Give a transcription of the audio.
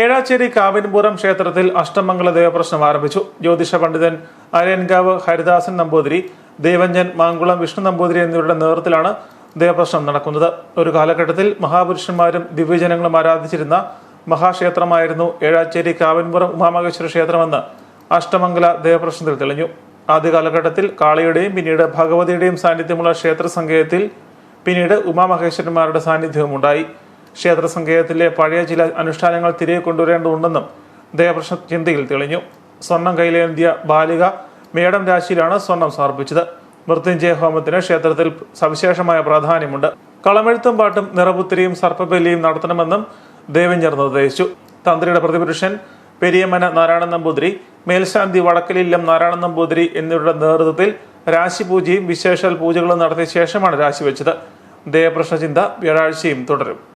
ഏഴാച്ചേരി കാവിൻപുരം ക്ഷേത്രത്തിൽ അഷ്ടമംഗല ദേവപ്രശ്നം ആരംഭിച്ചു. ജ്യോതിഷ പണ്ഡിതൻ അരയൻകാവ് ഹരിദാസൻ നമ്പൂതിരി ദേവഞ്ജൻ മാങ്കുളം വിഷ്ണു നമ്പൂതിരി എന്നിവരുടെ നേതൃത്വത്തിലാണ് ദേവപ്രശ്നം നടക്കുന്നത്. ഒരു കാലഘട്ടത്തിൽ മഹാപുരുഷന്മാരും ദിവ്യജനങ്ങളും ആരാധിച്ചിരുന്ന മഹാക്ഷേത്രമായിരുന്നു ഏഴാച്ചേരി കാവിൻപുരം ഉമാമഹേശ്വര ക്ഷേത്രമെന്ന് അഷ്ടമംഗല ദേവപ്രശ്നത്തിൽ തെളിഞ്ഞു. ആദ്യ കാലഘട്ടത്തിൽ കാളിയുടെയും പിന്നീട് ഭഗവതിയുടെയും സാന്നിധ്യമുള്ള ക്ഷേത്ര സങ്കേതത്തിൽ പിന്നീട് ഉമാമഹേശ്വരന്മാരുടെ സാന്നിധ്യവും ഉണ്ടായി ക്ഷേത്ര സങ്കേതത്തിലെ പഴയ ചില അനുഷ്ഠാനങ്ങൾ തിരികെ കൊണ്ടുവരേണ്ടതുണ്ടെന്നും ദേവപ്രശ്ന ചിന്തയിൽ തെളിഞ്ഞു. സ്വർണം കയ്യിലേന്തിയ ബാലിക മേടം രാശിയിലാണ് സ്വർണം സമർപ്പിച്ചത്. മൃത്യുഞ്ജയ ഹോമത്തിന് ക്ഷേത്രത്തിൽ സവിശേഷമായ പ്രാധാന്യമുണ്ട്. കളമെഴുത്തും പാട്ടും നിറപുത്തിരിയും സർപ്പബലിയും നടത്തണമെന്നും ദേവഞ്ഞർ നിർദ്ദേശിച്ചു. തന്ത്രിയുടെ പ്രതിപുരുഷൻ പെരിയമന നാരായണൻ നമ്പൂതിരി മേൽശാന്തി വടക്കലില്ലം നാരായണൻ നമ്പൂതിരി എന്നിവരുടെ നേതൃത്വത്തിൽ രാശിപൂജയും വിശേഷാൽ പൂജകളും നടത്തിയ ശേഷമാണ് രാശിവെച്ചത്. ദേവപ്രശ്ന ചിന്ത വ്യാഴാഴ്ചയും തുടരും.